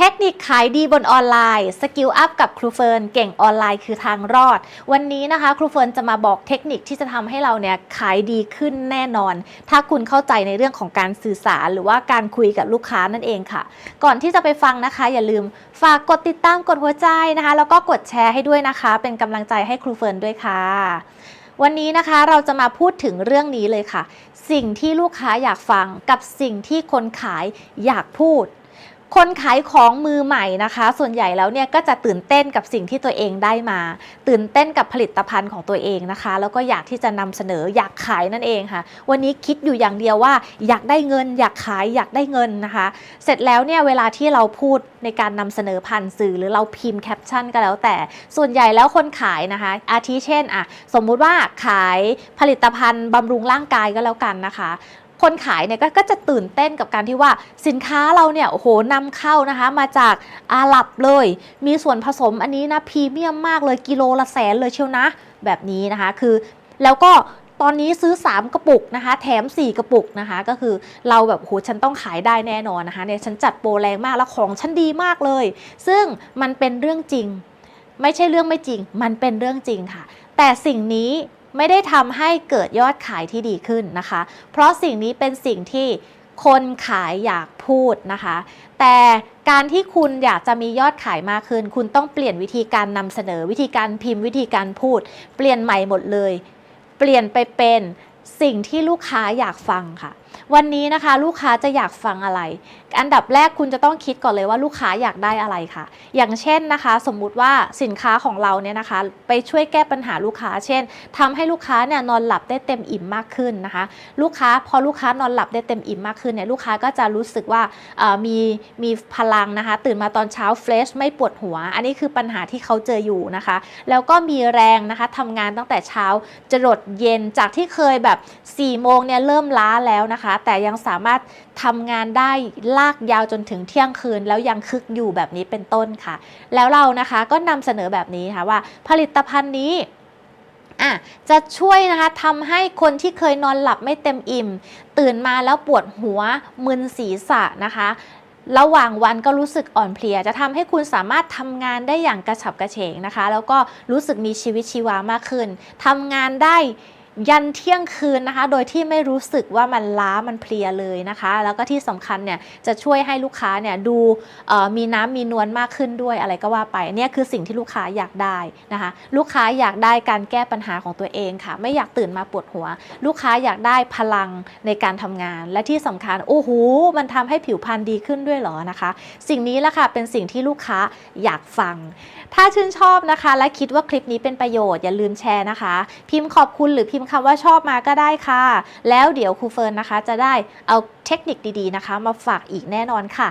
เทคนิคขายดีบนออนไลน์สกิลอัพกับครูเฟิร์นเก่งออนไลน์คือทางรอด วันนี้นะคะครูเฟิร์นจะมาบอกเทคนิคที่จะทำให้เราเนี่ยขายดีขึ้นแน่นอน ถ้าคุณเข้าใจในเรื่องของการสื่อสารหรือว่าการคุยกับลูกค้านั่นเองค่ะ ก่อนที่จะไปฟังนะคะ อย่าลืมฝากกดติดตามกดหัวใจนะคะ แล้วก็กดแชร์ให้ด้วยนะคะ เป็นกำลังใจให้ครูเฟิร์นด้วยค่ะวันนี้นะคะเราจะมาพูดถึงเรื่องนี้เลยค่ะ สิ่งที่ลูกค้าอยากฟังกับสิ่งที่คนขายอยากพูด คนขายของมือใหม่นะคะ ส่วนใหญ่แล้วเนี่ยก็จะตื่นเต้นกับสิ่งที่ตัวเองได้มา ตื่นเต้นกับผลิตภัณฑ์ของตัวเองนะคะ แล้วก็อยากที่จะนำเสนออยากขายนั่นเองค่ะ วันนี้คิดอยู่อย่างเดียวว่า อยากได้เงิน อยากขายอยากได้เงินนะคะ เสร็จแล้วเนี่ยเวลาที่เราพูดในการนำเสนอผ่านสื่อ หรือเราพิมพ์แคปชั่นก็แล้วแต่ ส่วนใหญ่แล้วคนขายนะคะ อาทิเช่นอะสมมุติว่าขายผลิตภัณฑ์บำรุงร่างกายก็แล้วกันนะคะ คนขายเนี่ยกก็จะตื่นเต้นกับการที่ว่าสินค้าเราเนี่ยโอ้โหนำเข้านะคะมาจากอาหรับเลย มีส่วนผสมอันนี้นะพรีเมียมมากเลยกิโลละแสนเลยเชียวนะ แบบนี้นะคะคือแล้วก็ตอนนี้ซื้อ 3 กระปุกนะคะ แถม 4 กระปุกนะคะ ก็คือเราแบบโหฉันต้องขายได้แน่นอนนะคะเนี่ยฉันจัดโปรแรงมากแล้วของฉันดีมากเลย ซึ่งมันเป็นเรื่องจริง ไม่ใช่เรื่องไม่จริง มันเป็นเรื่องจริงค่ะ แต่สิ่งนี้ ไม่ได้ทำให้เกิดยอดขายที่ดีขึ้นนะคะ เพราะสิ่งนี้เป็นสิ่งที่คนขายอยากพูดนะคะ แต่การที่คุณอยากจะมียอดขายมากขึ้น คุณต้องเปลี่ยนวิธีการนำเสนอวิธีการพิมพ์วิธีการพูด เปลี่ยนใหม่หมดเลย เปลี่ยนไปเป็นสิ่งที่ลูกค้าอยากฟังค่ะ วันนี้นะคะลูกค้าจะอยากฟังอะไร อันดับแรกคุณจะต้องคิดก่อนเลยว่าลูกค้าอยากได้อะไรค่ะ อย่างเช่นนะคะ สมมุติว่าสินค้าของเราเนี่ยนะคะ ไปช่วยแก้ปัญหาลูกค้า เช่นทำให้ลูกค้าเนี่ยนอนหลับได้เต็มอิ่มมากขึ้นนะคะ ลูกค้าพอลูกค้านอนหลับได้เต็มอิ่มมากขึ้นเนี่ยลูกค้าก็จะรู้สึกว่ามีมีพลังนะคะ ตื่นมาตอนเช้าเฟรชไม่ปวดหัว อันนี้คือปัญหาที่เขาเจออยู่นะคะ แล้วก็มีแรงนะคะทำงานตั้งแต่เช้าจรดเย็นจากที่เคยแบบ4ี่โมงเนี่ยเริ่มล้าแล้วนะคะแต่ยังสามารถทำงานได้ลากยาวจนถึงเที่ยงคืน แล้วยังคึกอยู่แบบนี้เป็นต้นค่ะ แล้วเรานะคะก็นำเสนอแบบนี้ค่ะว่าผลิตภัณฑ์นี้อะจะช่วยนะคะทำให้คนที่เคยนอนหลับไม่เต็มอิ่ม ตื่นมาแล้วปวดหัวมึนศีรษะนะคะระหว่างวันก็รู้สึกอ่อนเพลีย จะทำให้คุณสามารถทำงานได้อย่างกระฉับกระเฉงนะคะ แล้วก็รู้สึกมีชีวิตชีวามากขึ้นทำงานได้ ยันเที่ยงคืนนะคะ โดยที่ไม่รู้สึกว่ามันล้ามันเพลียเลยนะคะ แล้วก็ที่สำคัญเนี่ยจะช่วยให้ลูกค้าเนี่ยดูมีน้ำมีนวลมากขึ้นด้วยอะไรก็ว่าไปเนี่ยคือสิ่งที่ลูกค้าอยากได้นะคะ ลูกค้าอยากได้การแก้ปัญหาของตัวเองค่ะ ไม่อยากตื่นมาปวดหัว ลูกค้าอยากได้พลังในการทำงาน และที่สำคัญโอ้โหมันทำให้ผิวพรรณดีขึ้นด้วยเหรอนะคะ สิ่งนี้แหละค่ะเป็นสิ่งที่ลูกค้าอยากฟัง ถ้าชื่นชอบนะคะ และคิดว่าคลิปนี้เป็นประโยชน์อย่าลืมแชร์นะคะ พิมพ์ขอบคุณหรือพิมพ์คำว่าชอบมาก็ได้ค่ะ แล้วเดี๋ยวครูเฟิร์นนะคะ จะได้เอาเทคนิคดีๆนะคะ มาฝากอีกแน่นอนค่ะ